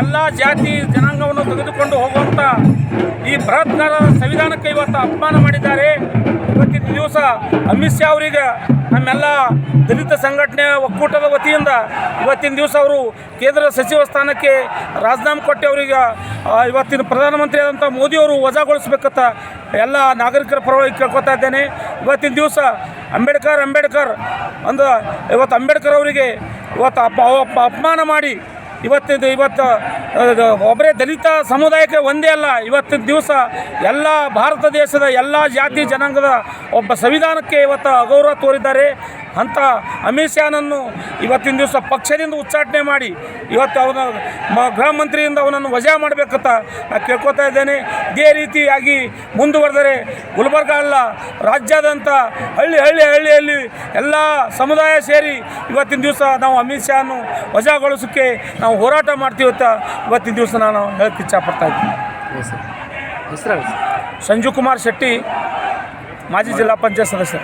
ಜಾತಿ ಜನಾಂಗವನ್ನು ತೆಗೆದುಕೊಂಡು ಹೋಗುವಂಥ ಈ ಬೃಹತ್ಕಾರ ಸಂವಿಧಾನಕ್ಕೆ ಇವತ್ತು ಅಪಮಾನ ಮಾಡಿದ್ದಾರೆ. ಇವತ್ತಿನ ದಿವಸ ಅಮಿತ್ ಶಾ ಅವರಿಗೆ ನಮ್ಮೆಲ್ಲ ದಲಿತ ಸಂಘಟನೆ ಒಕ್ಕೂಟದ ವತಿಯಿಂದ ಇವತ್ತಿನ ದಿವಸ ಅವರು ಕೇಂದ್ರ ಸಚಿವ ಸ್ಥಾನಕ್ಕೆ ರಾಜೀನಾಮೆ ಕೊಟ್ಟು ಅವರಿಗೆ ಇವತ್ತಿನ ಪ್ರಧಾನಮಂತ್ರಿ ಆದಂಥ ಮೋದಿಯವರು ವಜಾಗೊಳಿಸ್ಬೇಕಂತ ಎಲ್ಲ ನಾಗರಿಕರ ಪರವಾಗಿ ಕೇಳ್ಕೊತಾ ಇದ್ದೇನೆ. ಇವತ್ತಿನ ದಿವಸ ಅಂಬೇಡ್ಕರ್ ಅಂಬೇಡ್ಕರ್ ಅಂದ, ಇವತ್ತು ಅಂಬೇಡ್ಕರ್ ಅವರಿಗೆ ಇವತ್ತು ಅಪ- ಅಪಮಾನ ಮಾಡಿ ಇವತ್ತಿನ ಇವತ್ತು ಒಬ್ಬರೇ ದಲಿತ ಸಮುದಾಯಕ್ಕೆ ಒಂದೇ ಅಲ್ಲ, ಇವತ್ತಿನ ದಿವಸ ಎಲ್ಲ ಭಾರತ ದೇಶದ ಎಲ್ಲ ಜಾತಿ ಜನಾಂಗದ ಒಬ್ಬ ಸಂವಿಧಾನಕ್ಕೆ ಇವತ್ತು ಅಗೌರವ ತೋರಿದ್ದಾರೆ. ಅಂತ ಅಮಿತ್ ಶಾನನ್ನು ಇವತ್ತಿನ ದಿವಸ ಪಕ್ಷದಿಂದ ಉಚ್ಚಾಟನೆ ಮಾಡಿ, ಇವತ್ತು ಅವನ ಮ, ಗೃಹ ಮಂತ್ರಿಯಿಂದ ಅವನನ್ನು ವಜಾ ಮಾಡಬೇಕಂತ ನಾನು ಕೇಳ್ಕೊತಾ ಇದ್ದೇನೆ. ಇದೇ ರೀತಿಯಾಗಿ ಮುಂದುವರೆದರೆ ಗುಲ್ಬರ್ಗ ಅಲ್ಲ, ರಾಜ್ಯಾದ್ಯಂತ ಹಳ್ಳಿ ಹಳ್ಳಿ, ಹಳ್ಳಿಯಲ್ಲಿ ಎಲ್ಲ ಸಮುದಾಯ ಸೇರಿ ಇವತ್ತಿನ ದಿವಸ ನಾವು ಅಮಿತ್ ಶಾನು ವಜಾಗೊಳಿಸೋಕ್ಕೆ ನಾವು ಹೋರಾಟ ಮಾಡ್ತೀವಿ ಅಂತ ಇವತ್ತಿನ ದಿವಸ ನಾನು ಹೇಳಕ್ಕೆ ಇಚ್ಛಪಡ್ತಾ ಇದ್ದೀನಿ. ಹೆಸರು ಸಂಜು ಕುಮಾರ್ ಶೆಟ್ಟಿ ಮಾಜಿ ಜಿಲ್ಲಾ ಪಂಚಾಯತ್ ಸದಸ್ಯ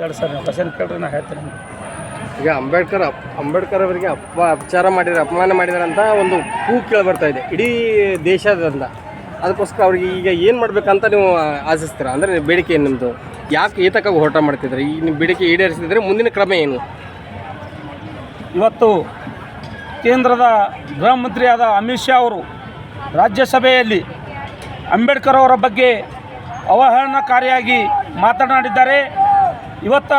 ಹೇಳಿ ಸರ್ ಕ್ವಶನ್ ಕೇಳ್ರಿ ನಾನು ಹೇಳ್ತೀನಿ ಈಗ ಅಂಬೇಡ್ಕರ್ ಅಂಬೇಡ್ಕರ್ ಅವರಿಗೆ ಅಪ ಅಪಚಾರ ಮಾಡಿದ್ದಾರೆ ಅಪಮಾನ ಮಾಡಿದ್ದಾರೆ ಅಂತ ಒಂದು ಹೂ ಕೇಳಿ ಬರ್ತಾ ಇದೆ ಇಡೀ ದೇಶದಿಂದ ಅದಕ್ಕೋಸ್ಕರ ಅವ್ರಿಗೆ ಈಗ ಏನು ಮಾಡಬೇಕಂತ ನೀವು ಆಶಿಸ್ತೀರಾ? ಅಂದರೆ ಬೇಡಿಕೆ ಏನು ನಿಮ್ಮದು ಯಾಕೆ ಏತಕ್ಕಾಗಿ ಹೋರಾಟ ಮಾಡ್ತಿದ್ದಾರೆ? ಈ ನಿಮ್ಮ ಬೇಡಿಕೆ ಈಡೇರಿಸಿದ್ರೆ ಮುಂದಿನ ಕ್ರಮ ಏನು? ಇವತ್ತು ಕೇಂದ್ರದ ಗೃಹ ಮಂತ್ರಿಯಾದ ಅಮಿತ್ ಶಾ ಅವರು ರಾಜ್ಯಸಭೆಯಲ್ಲಿ ಅಂಬೇಡ್ಕರ್ ಅವರ ಬಗ್ಗೆ ಅವಹೇಳನಕಾರಿಯಾಗಿ ಮಾತನಾಡಿದ್ದಾರೆ. ಇವತ್ತ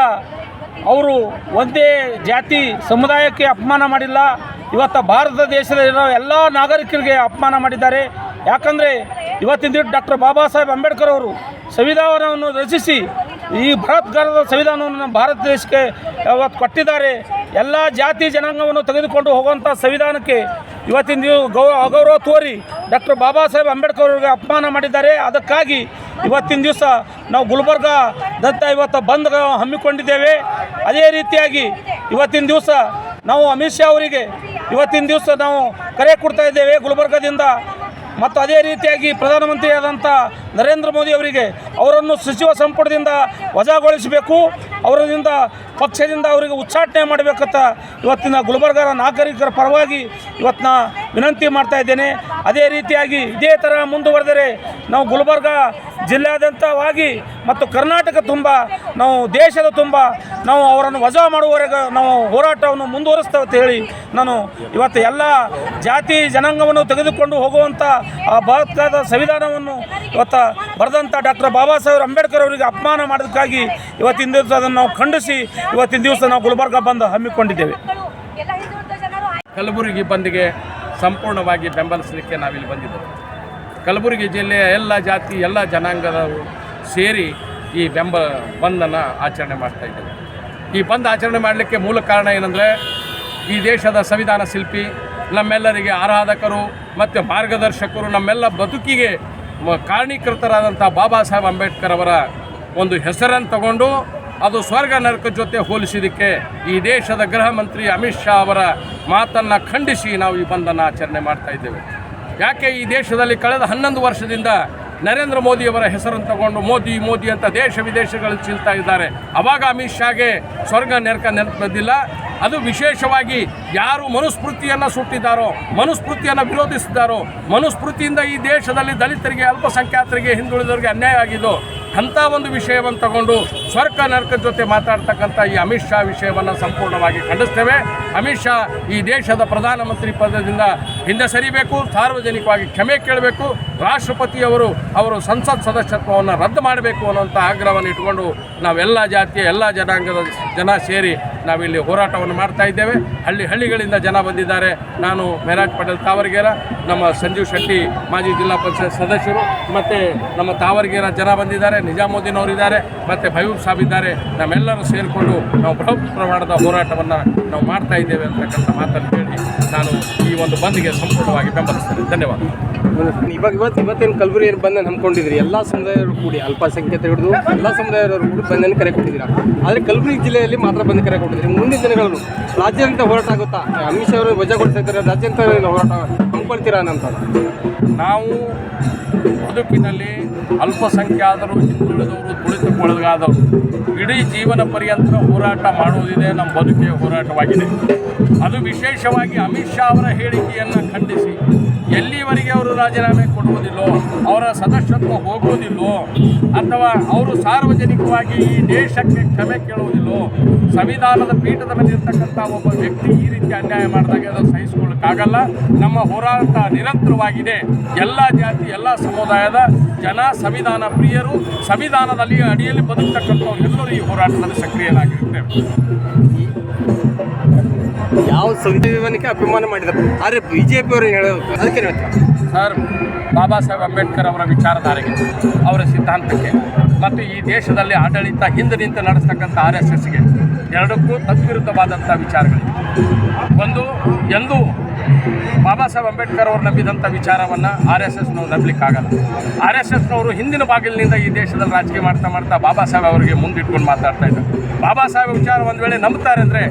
ಅವರು ಒಂದೇ ಜಾತಿ ಸಮುದಾಯಕ್ಕೆ ಅಪಮಾನ ಮಾಡಿಲ್ಲ. ಇವತ್ತು ಭಾರತ ದೇಶದಲ್ಲಿರೋ ಎಲ್ಲ ನಾಗರಿಕರಿಗೆ ಅಪಮಾನ ಮಾಡಿದ್ದಾರೆ. ಯಾಕಂದರೆ ಇವತ್ತಿನ ದಿನ ಡಾಕ್ಟರ್ ಬಾಬಾ ಸಾಹೇಬ್ ಅಂಬೇಡ್ಕರ್ ಅವರು ಸಂವಿಧಾನವನ್ನು ರಚಿಸಿ ಈ ಬೃಹತ್ಕಾರದ ಸಂವಿಧಾನವನ್ನು ನಮ್ಮ ಭಾರತ ದೇಶಕ್ಕೆ ಅವತ್ತು ಕೊಟ್ಟಿದ್ದಾರೆ, ಎಲ್ಲ ಜಾತಿ ಜನಾಂಗವನ್ನು ತೆಗೆದುಕೊಂಡು ಹೋಗುವಂಥ ಸಂವಿಧಾನಕ್ಕೆ ಇವತ್ತಿನ ಗೌ, ಅಗೌರವ ತೋರಿ ಡಾಕ್ಟರ್ ಬಾಬಾ ಸಾಹೇಬ್ ಅಂಬೇಡ್ಕರ್ ಅವರಿಗೆ ಅಪಮಾನ ಮಾಡಿದ್ದಾರೆ. ಅದಕ್ಕಾಗಿ ಇವತ್ತಿನ ದಿವಸ ನಾವು ಗುಲ್ಬರ್ಗದಂತ ಇವತ್ತು ಬಂದ್ ಹಮ್ಮಿಕೊಂಡಿದ್ದೇವೆ. ಅದೇ ರೀತಿಯಾಗಿ ಇವತ್ತಿನ ದಿವಸ ನಾವು ಅಮಿತ್ ಶಾ ಅವರಿಗೆ ಇವತ್ತಿನ ದಿವಸ ನಾವು ಕರೆ ಕೊಡ್ತಾ ಇದ್ದೇವೆ ಗುಲ್ಬರ್ಗದಿಂದ. ಮತ್ತು ಅದೇ ರೀತಿಯಾಗಿ ಪ್ರಧಾನಮಂತ್ರಿಯಾದಂಥ ನರೇಂದ್ರ ಮೋದಿ ಅವರಿಗೆ ಅವರನ್ನು ಸಚಿವ ಸಂಪುಟದಿಂದ ವಜಾಗೊಳಿಸಬೇಕು ಅವರಿಂದ ಪಕ್ಷದಿಂದ ಅವರಿಗೆ ಉಚ್ಚಾಟನೆ ಮಾಡಬೇಕಂತ ಇವತ್ತಿನ ಗುಲ್ಬರ್ಗರ ನಾಗರಿಕರ ಪರವಾಗಿ ಇವತ್ತಿನ ವಿನಂತಿ ಮಾಡ್ತಾ ಇದ್ದೇನೆ. ಅದೇ ರೀತಿಯಾಗಿ ಇದೇ ಥರ ಮುಂದುವರೆದರೆ ನಾವು ಗುಲ್ಬರ್ಗ ಜಿಲ್ಲಾದ್ಯಂತವಾಗಿ ಮತ್ತು ಕರ್ನಾಟಕ ತುಂಬ, ನಾವು ದೇಶದ ತುಂಬ ನಾವು ಅವರನ್ನು ವಜಾ ಮಾಡುವವರೆಗೆ ನಾವು ಹೋರಾಟವನ್ನು ಮುಂದುವರಿಸ್ತೇವೆ ಅಂತ ಹೇಳಿ ನಾನು ಇವತ್ತು ಎಲ್ಲ ಜಾತಿ ಜನಾಂಗವನ್ನು ತೆಗೆದುಕೊಂಡು ಹೋಗುವಂಥ ಆ ಭಾರತದ ಸಂವಿಧಾನವನ್ನು ಇವತ್ತು ಬರೆದಂಥ ಡಾಕ್ಟರ್ ಬಾಬಾ ಸಾಹೇಬ್ ಅಂಬೇಡ್ಕರ್ ಅವರಿಗೆ ಅಪಮಾನ ಮಾಡೋದಕ್ಕಾಗಿ ಇವತ್ತಿನ ದಿವಸ ಅದನ್ನು ನಾವು ಖಂಡಿಸಿ ಇವತ್ತಿನ ದಿವಸ ನಾವು ಗುಲ್ಬರ್ಗ ಬಂದು ಹಮ್ಮಿಕೊಂಡಿದ್ದೇವೆ. ಕಲಬುರಗಿ ಬಂದ್ಗೆ ಸಂಪೂರ್ಣವಾಗಿ ಬೆಂಬಲಿಸಲಿಕ್ಕೆ ನಾವಿಲ್ಲಿ ಬಂದಿದ್ದೇವೆ. ಕಲಬುರಗಿ ಜಿಲ್ಲೆಯ ಎಲ್ಲ ಜಾತಿ, ಎಲ್ಲ ಜನಾಂಗದವರು ಸೇರಿ ಈ ಬೆಂಬ ಬಂದನ್ನು ಆಚರಣೆ ಮಾಡ್ತಾ ಇದ್ದೇವೆ. ಈ ಬಂದ್ ಆಚರಣೆ ಮಾಡಲಿಕ್ಕೆ ಮೂಲ ಕಾರಣ ಏನಂದರೆ ಈ ದೇಶದ ಸಂವಿಧಾನ ಶಿಲ್ಪಿ, ನಮ್ಮೆಲ್ಲರಿಗೆ ಆರಾಧಕರು ಮತ್ತು ಮಾರ್ಗದರ್ಶಕರು, ನಮ್ಮೆಲ್ಲ ಬದುಕಿಗೆ ಕಾರಣೀಕೃತರಾದಂಥ ಬಾಬಾ ಸಾಹೇಬ್ ಅಂಬೇಡ್ಕರ್ ಅವರ ಒಂದು ಹೆಸರನ್ನು ತಗೊಂಡು ಅದು ಸ್ವರ್ಗ ನರಕ ಜೊತೆ ಹೋಲಿಸಿದಕ್ಕೆ ಈ ದೇಶದ ಗೃಹ ಮಂತ್ರಿ ಅಮಿತ್ ಶಾ ಅವರ ಮಾತನ್ನು ಖಂಡಿಸಿ ನಾವು ಈ ಬಂದನ್ನು ಆಚರಣೆ ಮಾಡ್ತಾ ಇದ್ದೇವೆ. ಯಾಕೆ ಈ ದೇಶದಲ್ಲಿ ಕಳೆದ ಹನ್ನೊಂದು ವರ್ಷದಿಂದ ನರೇಂದ್ರ ಮೋದಿಯವರ ಹೆಸರನ್ನು ತಗೊಂಡು ಮೋದಿ ಮೋದಿ ಅಂತ ದೇಶ ವಿದೇಶಗಳಲ್ಲಿ ಚೀಲ್ತಾ ಇದ್ದಾರೆ. ಅವಾಗ ಅಮಿತ್ ಶಾಗೆ ಸ್ವರ್ಗ ನೆರಕ ನೆನಪು ಅದು ವಿಶೇಷವಾಗಿ ಯಾರು ಮನುಸ್ಮೃತಿಯನ್ನು ಸುಟ್ಟಿದ್ದಾರೋ, ಮನುಸ್ಮೃತಿಯನ್ನು ವಿರೋಧಿಸಿದ್ದಾರೋ, ಮನುಸ್ಮೃತಿಯಿಂದ ಈ ದೇಶದಲ್ಲಿ ದಲಿತರಿಗೆ, ಅಲ್ಪಸಂಖ್ಯಾತರಿಗೆ ಹಿಂದುಳಿದವರಿಗೆ ಅನ್ಯಾಯ ಆಗಿದ್ದು ಅಂಥ ಒಂದು ವಿಷಯವನ್ನು ತಗೊಂಡು ಸ್ವರ್ಗ ನರಕದ ಜೊತೆ ಮಾತಾಡ್ತಕ್ಕಂಥ ಈ ಅಮಿತ್ ಶಾ ವಿಷಯವನ್ನು ಸಂಪೂರ್ಣವಾಗಿ ಖಂಡಿಸ್ತೇವೆ. ಅಮಿತ್ ಶಾ ಈ ದೇಶದ ಪ್ರಧಾನಮಂತ್ರಿ ಪದದಿಂದ ಹಿಂದೆ ಸರಿಬೇಕು, ಸಾರ್ವಜನಿಕವಾಗಿ ಕ್ಷಮೆ ಕೇಳಬೇಕು, ರಾಷ್ಟ್ರಪತಿಯವರು ಅವರು ಸಂಸತ್ ಸದಸ್ಯತ್ವವನ್ನು ರದ್ದು ಮಾಡಬೇಕು ಅನ್ನುವಂಥ ಆಗ್ರಹವನ್ನು ಇಟ್ಕೊಂಡು ನಾವೆಲ್ಲ ಜಾತಿಯ ಎಲ್ಲ ಜನಾಂಗದ ಜನ ಸೇರಿ ನಾವಿಲ್ಲಿ ಹೋರಾಟವನ್ನು ಮಾಡ್ತಾ ಇದ್ದೇವೆ. ಹಳ್ಳಿ ಹಳ್ಳಿಗಳಿಂದ ಜನ ಬಂದಿದ್ದಾರೆ. ನಾನು ಮೆರಾಜ್ ಪಟೇಲ್ ತಾವರ್ಗೇರ, ನಮ್ಮ ಸಂಜೀವ್ ಶೆಟ್ಟಿ ಮಾಜಿ ಜಿಲ್ಲಾ ಪರಿಷತ್ ಸದಸ್ಯರು, ಮತ್ತು ನಮ್ಮ ತಾವರ್ಗೇರ ಜನ ಬಂದಿದ್ದಾರೆ. ನಿಜಾಮುದ್ದೀನ್ ಅವರಿದ್ದಾರೆ ಮತ್ತು ಭಯೂಬ್ ಸಾಬ್ ಇದ್ದಾರೆ. ನಮ್ಮೆಲ್ಲರೂ ಸೇರಿಕೊಂಡು ನಾವು ಬೃಹತ್ ಪ್ರಮಾಣದ ಹೋರಾಟವನ್ನು ನಾವು ಮಾಡ್ತಾ ಇದ್ದೇವೆ ಅಂತಕ್ಕಂಥ ಮಾತನ್ನು ಹೇಳಿ ನಾನು ಈ ಒಂದು ಬಂದ್ಗೆ ಸಂಪೂರ್ಣವಾಗಿ ಬೆಂಬಲಿಸ್ತೇನೆ. ಧನ್ಯವಾದ. ಇವಾಗ ಇವತ್ತು ಇವತ್ತೇನು ಏನು ಬಂದನ್ನು ಹಮ್ಮಿಕೊಂಡಿದ್ರಿ ಎಲ್ಲ ಸಮುದಾಯವರು ಕೂಡಿ ಅಲ್ಪಸಂಖ್ಯಾತ ಹಿಡಿದು ಎಲ್ಲ ಸಮುದಾಯದವರು ಕೂಡ ಬಂದನ್ನು ಕರೆ ಕೊಟ್ಟಿದ್ದೀರಾ? ಆದರೆ ಕಲಬುರಗಿ ಜಿಲ್ಲೆಯಲ್ಲಿ ಮಾತ್ರ ಬಂದು ಕರೆ ಕೊಟ್ಟಿದ್ದೀರಿ. ಮುಂದಿನ ದಿನಗಳಲ್ಲೂ ರಾಜ್ಯಾದ್ಯಂತ ಹೋರಾಟ ಆಗುತ್ತಾ? ಅಮಿತ್ ಶಾ ಅವರು ವಜಾಗೊಳಿಸ್ತಾ ಇದ್ದಾರೆ. ರಾಜ್ಯಾದ್ಯಂತ ಹೋರಾಟ ಹಮ್ಮಿಕೊಳ್ತೀರಾ ನಂತರ? ನಾವು ಬದುಕಿನಲ್ಲಿ ಅಲ್ಪಸಂಖ್ಯಾತರು, ಹಿಂದುಳಿದವರು ತುಳಿತ ಶೋಷಣೆಗೆ ಒಳಗಾದವರು ಇಡೀ ಜೀವನ ಪರ್ಯಂತ ಹೋರಾಟ ಮಾಡುವುದಿದೆ. ನಮ್ಮ ಬದುಕಿನ ಹೋರಾಟವಾಗಿದೆ. ಅದು ವಿಶೇಷವಾಗಿ ಅಮಿತ್ ಶಾ ಅವರ ಹೇಳಿಕೆಯನ್ನು ಖಂಡಿಸಿ, ಎಲ್ಲಿವರೆಗೆ ಅವರು ರಾಜೀನಾಮೆ ಕೊಡುವುದಿಲ್ಲೋ, ಅವರ ಸದಸ್ಯತ್ವ ಹೋಗುವುದಿಲ್ಲೋ, ಅಥವಾ ಅವರು ಸಾರ್ವಜನಿಕವಾಗಿ ಈ ದೇಶಕ್ಕೆ ಕ್ಷಮೆ ಕೇಳುವುದಿಲ್ಲೋ, ಸಂವಿಧಾನದ ಪೀಠದ ಮೇಲೆ ಇರ್ತಕ್ಕಂಥ ಒಬ್ಬ ವ್ಯಕ್ತಿ ಈ ರೀತಿ ಅನ್ಯಾಯ ಮಾಡಿದಾಗ ಅದನ್ನು ಸಹಿಸಿಕೊಳ್ಳೋಕ್ಕಾಗಲ್ಲ. ನಮ್ಮ ಹೋರಾಟ ನಿರಂತರವಾಗಿದೆ. ಎಲ್ಲ ಜಾತಿ ಎಲ್ಲ ಸಮುದಾಯದ ಜನ ಸಂವಿಧಾನ ಪ್ರಿಯರು ಸಂವಿಧಾನದಲ್ಲಿ ಅಡಿಯಲ್ಲಿ ಬದುಕ್ತಕ್ಕಂಥವ್ರು ಎಲ್ಲರೂ ಈ ಹೋರಾಟದಲ್ಲಿ ಸಕ್ರಿಯರಾಗಿರುತ್ತೆ. ಯಾವ ಸಂವಿಧಾನಕ್ಕೆ ಅಭಿಮಾನ ಮಾಡಿದ್ದಾರೆ ಆದರೆ ಬಿ ಜೆ ಪಿಯವರು ಹೇಳೋದು? ಅದಕ್ಕೆ ಸರ್ ಬಾಬಾ ಸಾಹೇಬ್ ಅಂಬೇಡ್ಕರ್ ಅವರ ವಿಚಾರಧಾರೆಗೆ ಅವರ ಸಿದ್ಧಾಂತಕ್ಕೆ ಮತ್ತು ಈ ದೇಶದಲ್ಲಿ ಆಡಳಿತ ಹಿಂದೆ ನಿಂತು ನಡೆಸ್ತಕ್ಕಂಥ ಆರ್ ಎಸ್ ಎಸ್ಗೆ ಎರಡಕ್ಕೂ ತದ್ವಿರುದ್ಧವಾದಂಥ ವಿಚಾರಗಳಿವೆ. ಒಂದು ಎಂದು ಬಾಬಾ ಸಾಹೇಬ್ ಅಂಬೇಡ್ಕರ್ ಅವರು ನಂಬಿದಂಥ ವಿಚಾರವನ್ನು ಆರ್ ಎಸ್ ಎಸ್ನವ್ರು ನಂಬಲಿಕ್ಕಾಗಲ್ಲ. ಆರ್ ಎಸ್ ಎಸ್ನವರು ಹಿಂದಿನ ಬಾಗಿಲಿನಿಂದ ಈ ದೇಶದಲ್ಲಿ ರಾಜಕೀಯ ಮಾಡ್ತಾ ಮಾಡ್ತಾ ಬಾಬಾ ಸಾಹೇಬ್ ಅವರಿಗೆ ಮುಂದಿಟ್ಕೊಂಡು ಮಾತಾಡ್ತಾ ಇದ್ದಾರೆ. ಬಾಬಾ ಸಾಹೇಬ್ ವಿಚಾರ ಒಂದು ವೇಳೆ ನಂಬ್ತಾರೆ ಅಂದರೆ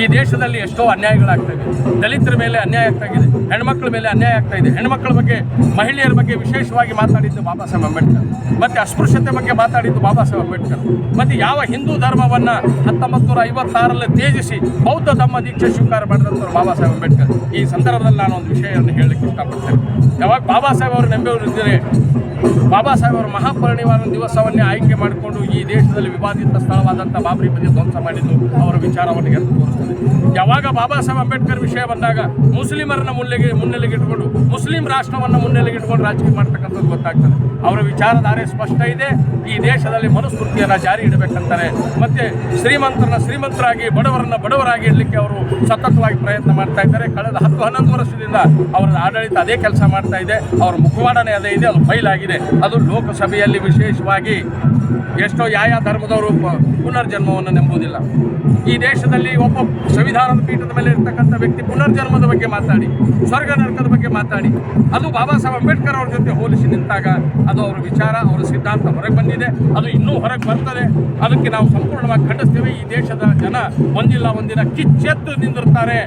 ಈ ದೇಶದಲ್ಲಿ ಎಷ್ಟೋ ಅನ್ಯಾಯಗಳಾಗ್ತಾ ಇದೆ. ದಲಿತರ ಮೇಲೆ ಅನ್ಯಾಯ ಆಗ್ತಾ ಇದೆ, ಹೆಣ್ಮಕ್ಳ ಮೇಲೆ ಅನ್ಯಾಯ ಆಗ್ತಾ ಇದೆ. ಹೆಣ್ಮಕ್ಳ ಬಗ್ಗೆ, ಮಹಿಳೆಯರ ಬಗ್ಗೆ ವಿಶೇಷವಾಗಿ ಮಾತಾಡಿದ್ದು ಬಾಬಾ ಸಾಹೇಬ್ ಅಂಬೇಡ್ಕರ್. ಮತ್ತು ಅಸ್ಪೃಶ್ಯತೆ ಬಗ್ಗೆ ಮಾತಾಡಿದ್ದು ಬಾಬಾ ಸಾಹೇಬ್ ಅಂಬೇಡ್ಕರ್. ಮತ್ತು ಯಾವ ಹಿಂದೂ ಧರ್ಮವನ್ನು ಹತ್ತೊಂಬತ್ತು ನೂರ ಐವತ್ತಾರಲ್ಲಿ ತ್ಯಜಿಸಿ ಬೌದ್ಧ ಧರ್ಮ ದೀಕ್ಷೆ ಸ್ವೀಕಾರ ಮಾಡಿದಂಥವ್ರು ಬಾಬಾ ಸಾಹೇಬ್ ಅಂಬೇಡ್ಕರ್. ಈ ಸಂದರ್ಭದಲ್ಲಿ ನಾನು ಒಂದು ವಿಷಯವನ್ನು ಹೇಳಲಿಕ್ಕೆ ಇಷ್ಟಪಡ್ತೇನೆ. ಯಾವಾಗ ಬಾಬಾ ಸಾಹೇಬ್ ಅವರು ನಂಬಿಯವರು ಇದ್ದರೆ ಬಾಬಾ ಸಾಹೇಬ್ ಅವರ ಮಹಾಪರಿನಿರ್ವಾಣ ದಿವಸವನ್ನೇ ಆಯ್ಕೆ ಮಾಡಿಕೊಂಡು ಈ ದೇಶದಲ್ಲಿ ವಿವಾದಿತ ಸ್ಥಳವಾದಂಥ ಬಾಬರಿ ಬದಿ ಧ್ವಂಸ ಮಾಡಿದ್ದು ಅವರ ವಿಚಾರವನ್ನು ಎದ್ದು ತೋರಿಸ್ತದೆ. ಯಾವಾಗ ಬಾಬಾ ಸಾಹೇಬ್ ಅಂಬೇಡ್ಕರ್ ವಿಷಯ ಬಂದಾಗ ಮುಸ್ಲಿಮರನ್ನ ಮುನ್ನೆಲೆಗೆ ಮುನ್ನೆಲೆಗೆ ಇಟ್ಕೊಂಡು, ಮುಸ್ಲಿಂ ರಾಷ್ಟ್ರವನ್ನು ಮುನ್ನೆಲೆಗೆ ಇಟ್ಕೊಂಡು ರಾಜಕೀಯ ಮಾಡ್ತಕ್ಕಂಥದ್ದು ಗೊತ್ತಾಗ್ತದೆ. ಅವರ ವಿಚಾರಧಾರೆ ಸ್ಪಷ್ಟ ಇದೆ. ಈ ದೇಶದಲ್ಲಿ ಮನುಸ್ಮೃತಿಯನ್ನು ಜಾರಿ ಇಡಬೇಕಂತಾರೆ. ಮತ್ತು ಶ್ರೀಮಂತರನ್ನ ಶ್ರೀಮಂತರಾಗಿ, ಬಡವರನ್ನ ಬಡವರಾಗಿ ಇಡಲಿಕ್ಕೆ ಅವರು ಸತತವಾಗಿ ಪ್ರಯತ್ನ ಮಾಡ್ತಾ ಇದ್ದಾರೆ. ಕಳೆದ ಹತ್ತು ಹನ್ನೊಂದು ವರ್ಷದಿಂದ ಅವರ ಆಡಳಿತ ಅದೇ ಕೆಲಸ ಮಾಡ್ತಾ ಇದೆ. ಅವರ ಮುಖವಾಡನೆ ಅದೇ ಇದೆ. ಅದು ಬಯಲಾಗಿದೆ ಅದು ಲೋಕಸಭೆಯಲ್ಲಿ ವಿಶೇಷವಾಗಿ ಎಷ್ಟೋ ಯಾವ ಧರ್ಮದವರು ಪುನರ್ಜನ್ಮವನ್ನು ನಂಬುವುದಿಲ್ಲ. ಈ ದೇಶದಲ್ಲಿ ಒಬ್ಬ ಸಂವಿಧಾನದ ಪೀಠದ ಮೇಲೆ ಇರ್ತಕ್ಕಂಥ ವ್ಯಕ್ತಿ ಪುನರ್ಜನ್ಮದ ಬಗ್ಗೆ ಮಾತಾಡಿ, ಸ್ವರ್ಗ ನರಕದ ಬಗ್ಗೆ ಮಾತಾಡಿ, ಅದು ಬಾಬಾ ಸಾಹೇಬ್ ಅಂಬೇಡ್ಕರ್ ಅವ್ರ ಜೊತೆ ಹೋಲಿಸಿ ನಿಂತಾಗ ಅದು ಅವರ ವಿಚಾರ, ಅವರ ಸಿದ್ಧಾಂತ ಹೊರಗೆ ಬಂದಿದೆ. ಅದು ಇನ್ನೂ ಹೊರಗೆ ಬರ್ತದೆ. ಅದಕ್ಕೆ ನಾವು ಸಂಪೂರ್ಣವಾಗಿ ಖಂಡಿಸ್ತೇವೆ. ಈ ದೇಶದ ಜನ ಒಂದಿಲ್ಲ ಒಂದಿನ ಕಿಚ್ಚೆತ್ತು ನಿಂದಿರ್ತಾರೆ.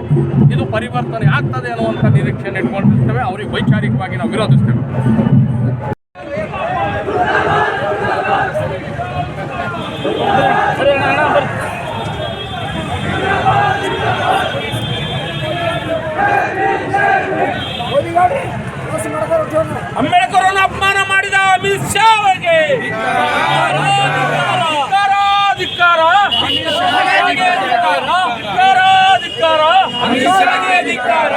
ಇದು ಪರಿವರ್ತನೆ ಆಗ್ತದೆ ಅನ್ನುವಂಥ ನಿರೀಕ್ಷೆಯನ್ನು ಇಟ್ಕೊಂಡಿರ್ತೇವೆ. ಅವರಿಗೆ ವೈಚಾರಿಕವಾಗಿ ನಾವು ವಿರೋಧಿಸ್ತೇವೆ. ಅಂಬೇಡ್ಕರ್ ಅಪಮಾನ ಮಾಡಿದ ಅಮಿತ್ ಶಾ ಅವರಿಗೆ ಅಮಿತ್. ಧಿಕ್ಕಾರ, ಧಿಕ್ಕಾರ.